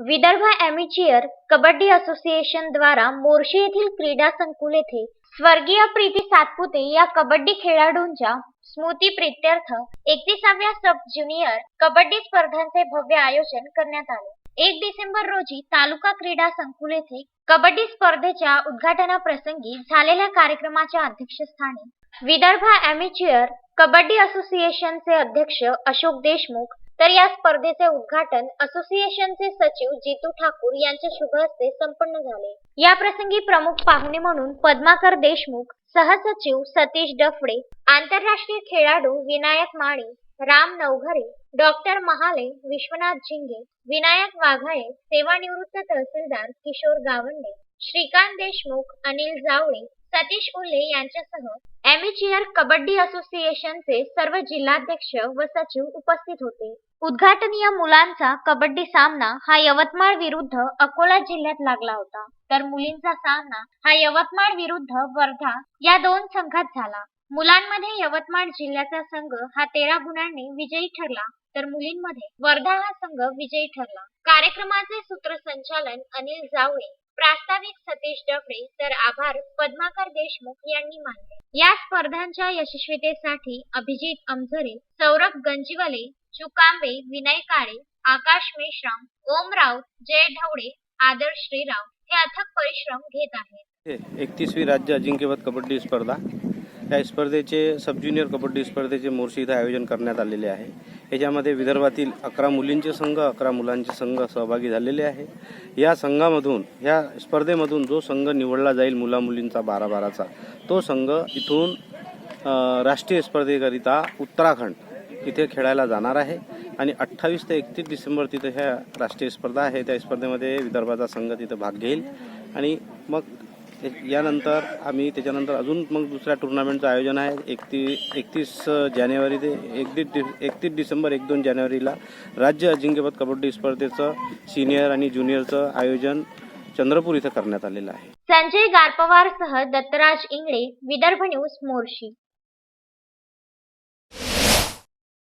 Vidarbha ॲमेच्युअर kabaddi association द्वारा मोर्शी येथील क्रीडा संकुल येथे स्वर्गीय प्रीती सातपुते या कबड्डी खेळाडूंच्या स्मृती प्रित्यर्थ एकतीसाव्या सब ज्युनियर कबड्डी स्पर्धांचे भव्य आयोजन करण्यात आले. एक डिसेंबर रोजी तालुका क्रीडा संकुल येथे कबड्डी स्पर्धेच्या उद्घाटनाप्रसंगी झालेल्या कार्यक्रमाच्या अध्यक्षस्थानी विदर्भ ॲमेच्युअर कबड्डी असोसिएशनचे अध्यक्ष अशोक देशमुख तर या स्पर्धेचे उद्घाटन असोसिएशनचे सचिव जितू ठाकूर यांच्या शुभ हस्ते संपन्न झाले. या प्रसंगी प्रमुख पाहुणे म्हणून पद्माकर देशमुख सहसचिव सतीश डफडे आंतरराष्ट्रीय खेळाडू विनायक माळी राम नवघरे डॉक्टर महाले विश्वनाथ झिंगे विनायक वाघाळे सेवानिवृत्त तहसीलदार किशोर गावंडे श्रीकांत देशमुख अनिल जावळे सतीश उल्ले यांच्यासह ॲमेच्युअर कबड्डी असोसिएशनचे सर्व जिल्हाध्यक्ष व सचिव उपस्थित होते. उद्घाटनीय मुलांचा कबड्डी सामना हा यवतमाळ विरुद्ध अकोला जिल्ह्यात लागला होता. तर मुलींचा सामना हा यवतमाळ विरुद्ध वर्धा या दोन संघात झाला. मुलांमध्ये यवतमाळ जिल्ह्याचा संघ हा तेरा गुणांनी विजयी ठरला तर मुलींमध्ये वर्धा हा संघ विजयी ठरला. कार्यक्रमाचे सूत्रसंचालन अनिल जावळे प्रास्ताविक सतीश डफडे तर आभार पद्माकर देशमुख यांनी मानले. या स्पर्धांच्या यशस्वीतेसाठी अभिजित अमझरे सौरभ गंजीवले चुकांबे विनय काळे आकाश मेश्राम ओम राऊत जय ढवळे आदर्श श्रीराव हे अथक परिश्रम घेत आहेत. एकतीसवी राज्य अजिंक्यपद कबड्डी स्पर्धा. या स्पर्धेचे सब ज्युनियर कबड्डी स्पर्धेचे मोर्शी इथं आयोजन करण्यात आलेले आहे. याच्यामध्ये विदर्भातील अकरा मुलींचे संघ अकरा मुलांचे संघ सहभागी झालेले आहे. या संघामधून या स्पर्धेमधून जो संघ निवडला जाईल मुला मुलींचा बारा बाराचा तो संघ इथून राष्ट्रीय स्पर्धेकरिता उत्तराखंड इथे खेळायला जाणार आहे. आणि अठ्ठावीस ते एकतीस डिसेंबर तिथे ह्या राष्ट्रीय स्पर्धा आहे. त्या स्पर्धेमध्ये विदर्भाचा संघ तिथे भाग घेईल. आणि मग यानंतर आम्ही त्याच्यानंतर अजून मग दुसऱ्या टुर्नामेंटचं आयोजन आहे. एकतीस एकतीस जानेवारी ते एकतीस डि एकतीस डिसेंबर एक दोन जानेवारीला राज्य अजिंक्यपद कबड्डी स्पर्धेचं सिनियर आणि ज्युनियरचं आयोजन चंद्रपूर इथं करण्यात आलेलं आहे. संजय गारपवारसह दत्तराज इंगळे विदर्भ न्यूज मोर्शी.